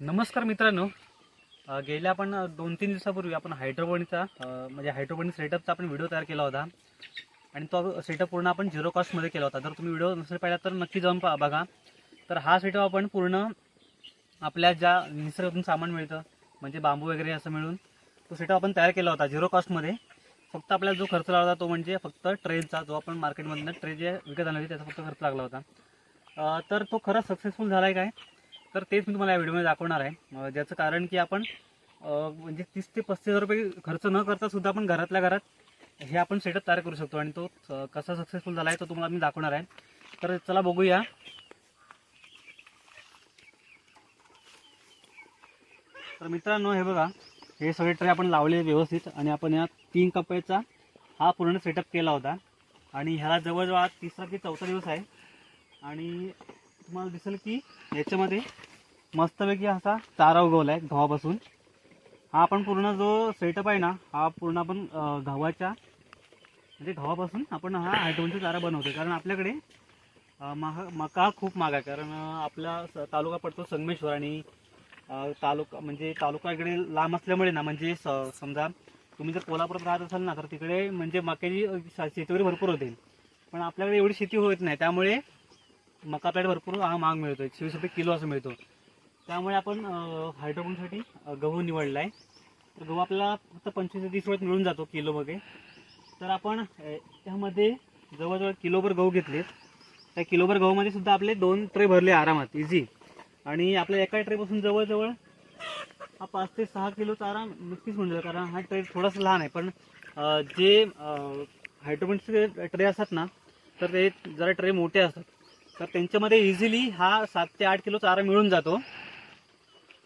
नमस्कार मित्रांनो. गेल्या आपण दोन तीन दिवसापूर्वी आपण हायड्रोपोनिकचा म्हणजे हायड्रोपोनिक सेटअपचा आपण व्हिडिओ तयार केला होता. आणि तो सेटअप पूर्ण आपण झिरो कॉस्टमध्ये केला होता. जर तुम्ही व्हिडिओ नसेल पाहिला तर नक्की जाऊन पा बघा. तर हा सेटअप आपण पूर्ण आपल्या ज्या निसर्गातून सामान मिळतं म्हणजे बांबू वगैरे असं मिळून तो सेटअप आपण तयार केला होता झिरो कॉस्टमध्ये. फक्त आपल्याला जो खर्च लागला होता तो म्हणजे फक्त ट्रेनचा जो आपण मार्केटमधनं ट्रे जे विकत आणली त्याचा फक्त खर्च लागला होता. तर तो खरंच सक्सेसफुल झाला आहे काय? तर तेच मी तुम्हाला या व्हिडिओमध्ये दाखवणार आहे. ज्याचं कारण की आपण म्हणजे तीस ते पस्तीस हजार रुपये खर्च न करता सुद्धा आपण घरातल्या घरात हे आपण सेटअप तयार करू शकतो. आणि तो कसा सक्सेसफुल झाला आहे तो तुम्हाला मी दाखवणार आहे. तर चला बघूया. तर मित्रांनो हे बघा. हे सगळे ट्रे आपण लावले व्यवस्थित. आणि आपण या तीन कप्प्याचा हा पूर्ण सेटअप केला होता. आणि ह्याला जवळजवळ तिसरा की चौथा दिवस आहे. आणि तुम्हाला दिसेल की याच्यामध्ये मस्तपैकी असा चारा उगवला आहे गव्हापासून. हा आपण पूर्ण जो सेटअप आहे ना हा पूर्ण आपण गव्हाच्या म्हणजे गव्हापासून आपण हा आठवणचा चारा बनवतो कारण आपल्याकडे महा मका खूप महाग आहे. कारण आपला स- तालुका पडतो संगमेश्वर आणि तालुका म्हणजे तालुका इकडे लांब असल्यामुळे ना म्हणजे स- समजा तुम्ही जर कोल्हापुरात राहत असाल ना तर तिकडे म्हणजे मक्याची शेतीवर भरपूर होते. पण आपल्याकडे एवढी शेती होत नाही. त्यामुळे मका आपल्याला भरपूर हा महाग मिळतो एकशे वीस रुपये किलो असं मिळतो. त्यामुळे आपण हायड्रोपोनसाठी गहू निवडला आहे तर गहू आपल्याला फक्त पंचवीस ते तीस रुपयात मिळून जातो किलोमध्ये. तर आपण त्यामध्ये जवळजवळ किलोभर गहू घेतलेत. त्या किलोभर गहूमध्ये सुद्धा आपले दोन ट्रे भरले आरामात इझी आणि आपल्या एका ट्रेपासून जवळजवळ हा पाच ते सहा किलो चारा नक्कीच म्हणजे जाईल कारण हा ट्रे थोडासा लहान आहे. पण जे हायड्रोपोनचे ट्रे असतात ना तर ते जरा ट्रे मोठे असतात. तर त्यांच्यामध्ये इझिली हा सात ते आठ किलो चारा मिळून जातो.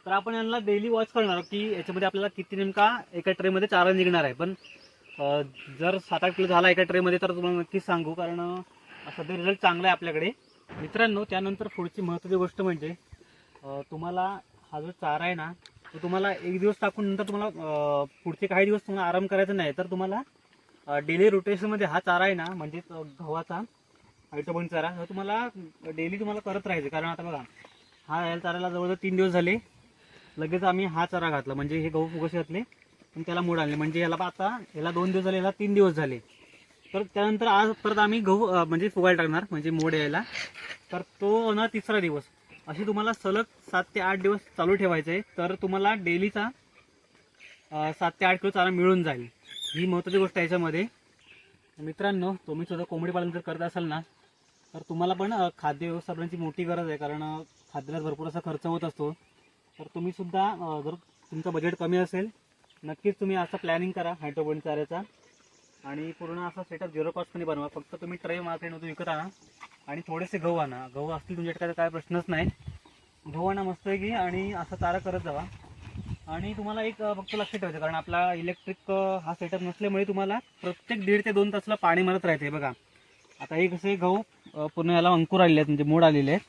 तर आपण यांना डेली वॉच करणार आहोत की याच्यामध्ये आपल्याला किती नेमका एका ट्रेमध्ये चारा निघणार आहे. पण जर सात आठ किलो झाला एका ट्रेमध्ये तर तुम्हाला नक्कीच सांगू कारण सध्या रिझल्ट चांगला आहे आपल्याकडे. मित्रांनो त्यानंतर पुढची महत्त्वाची गोष्ट म्हणजे तुम्हाला हा जो चारा आहे ना तो तुम्हाला एक दिवस टाकून नंतर तुम्हाला पुढचे काही दिवस तुम्हाला आराम करायचा नाही. तर तुम्हाला डेली रोटेशनमध्ये हा चारा आहे ना म्हणजे गव्हाचा आयटोबन चारा हा तुम्हाला डेली तुम्हाला करत राहायचं. कारण आता बघा हा या चाराला जवळजवळ तीन दिवस झाले. लगेच आम्ही हा चारा घातला. म्हणजे हे गहू फुगस घातले पण त्याला मूड आणले. म्हणजे याला आता याला दोन दिवस झाले याला तीन दिवस झाले. तर त्यानंतर आज परत आम्ही गहू म्हणजे फुगायला टाकणार म्हणजे मोड यायला. तर तो ना तिसरा दिवस. अशी तुम्हाला सलग सात ते आठ दिवस चालू ठेवायचं आहे. तर तुम्हाला डेलीचा सात ते आठ किलो चारा मिळून जाईल. ही महत्त्वाची गोष्ट याच्यामध्ये. मित्रांनो तुम्ही सुद्धा कोंबडी पालन जर करत असाल ना तर तुम्हाला पण खाद्य व्यवस्थापनाची मोठी गरज आहे. कारण खाद्याला भरपूर असा खर्च होत असतो. तर तुम्ही सुद्धा जर तुमचं बजेट कमी असेल नक्कीच तुम्ही असं प्लॅनिंग करा हायड्रोपोनिक चाऱ्याचा. आणि पूर्ण असा सेटअप झिरो कॉस्टमध्ये बनवा. फक्त तुम्ही ट्रे मार्केटमधून विकत आणा. आणि थोडेसे गहू आणा. गहू असतील तुमच्याकडे काय प्रश्नच नाही. गहू आणा मस्त की आणि असा चारा करत जावा. आणि तुम्हाला एक फक्त लक्ष ठेवायचं कारण आपला इलेक्ट्रिक हा सेटअप नसल्यामुळे तुम्हाला प्रत्येक दीड ते दोन तासला पाणी मारत राहते बघा. आता हे कसे गहू पूर्ण याला अंकुर आलेले आहेत म्हणजे मोड आलेले आहेत.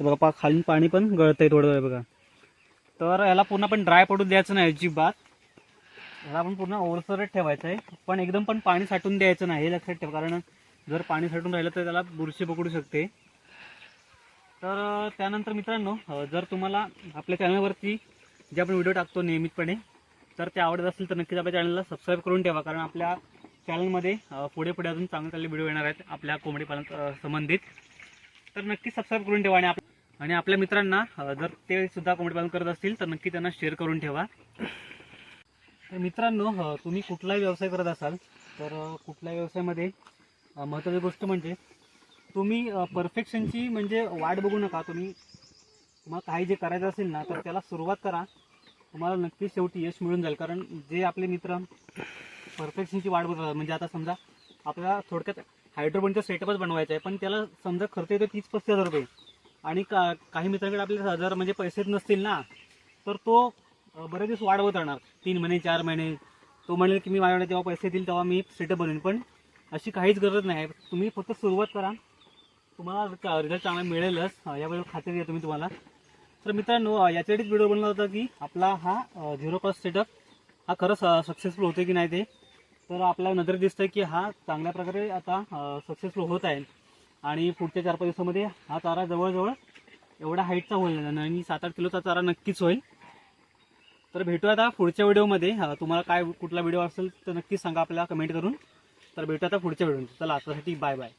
बघा पा खालून पाणी पण गळत थोडं थोडं बघा. तर याला पूर्ण पण ड्राय पडून द्यायचं नाही अजिबात. याला आपण पूर्ण ओलसरच ठेवायचं आहे. पण एकदम पण पाणी साठून द्यायचं नाही हे लक्षात ठेवा. कारण जर पाणी साठून राहिलं तर त्याला बुरशी पकडू शकते. तर त्यानंतर मित्रांनो जर तुम्हाला आपल्या चॅनलवरती जे आपण व्हिडिओ टाकतो नियमितपणे तर ते आवडत असेल तर नक्कीच आपल्या चॅनलला सबस्क्राईब करून ठेवा. कारण आपल्या चॅनलमध्ये पुढे पुढे अजून चांगले चांगले व्हिडिओ येणार आहेत आपल्या कोंबडी पालन संबंधित. तर नक्कीच सबस्क्राईब करून ठेवा आणि आप आणि आपल्या मित्रांना जर ते सुद्धा कोंबडी पालन करत असतील तर नक्की त्यांना शेअर करून ठेवा. तर मित्रांनो तुम्ही कुठलाही व्यवसाय करत असाल तर कुठल्या कुठल्याही व्यवसायामध्ये महत्त्वाची गोष्ट म्हणजे तुम्ही परफेक्शनची म्हणजे वाट बघू नका. तुम्ही तुम्हाला काही जे करायचं असेल ना तर त्याला सुरुवात करा. तुम्हाला नक्कीच शेवटी यश मिळून जाईल. कारण जे आपले मित्र परफेक्शनची वाट बघतात म्हणजे आता समजा आपल्याला थोडक्यात हायड्रोपोनचा सेटअपच बनवायचा आहे पण त्याला समजा खर्च येतो तीस पस्तीस हजार रुपये. आणि का काही मित्रांकडे आपले हजार म्हणजे पैसेच नसतील ना तर तो बरेच दिवस वाढवत राहणार. तीन महिने चार महिने. तो म्हणेल की मी माझ्याकडे जेव्हा पैसे येतील तेव्हा मी सेटअप बनवेन. पण अशी काहीच गरज नाही. तुम्ही फक्त सुरुवात करा. तुम्हाला रिझल्ट चांगला मिळेलच. याबद्दल खात्री देतो मी तुम्हाला. तर मित्रांनो याच्यासाठीच व्हिडिओ बनवला होता की आपला हा झिरो कॉस्ट सेटअप हा खरंच सक्सेसफुल होतो की नाही ते. तर आपल्या नजर दिसतं की हा चांगल्या प्रकारे आता सक्सेसफुल होत आहे. आणि पुढच्या चार पाच दिवसामध्ये हा चारा जवळजवळ एवढा हाईटचा होईल. आणि सात आठ किलोचा चारा नक्कीच होईल. तर भेटूया आता पुढच्या व्हिडिओमध्ये. तुम्हाला काय कुठला व्हिडिओ असेल तर नक्कीच सांगा आपल्याला कमेंट करून. तर भेटूया आता पुढच्या व्हिडिओमध्ये. चला आतासाठी बाय बाय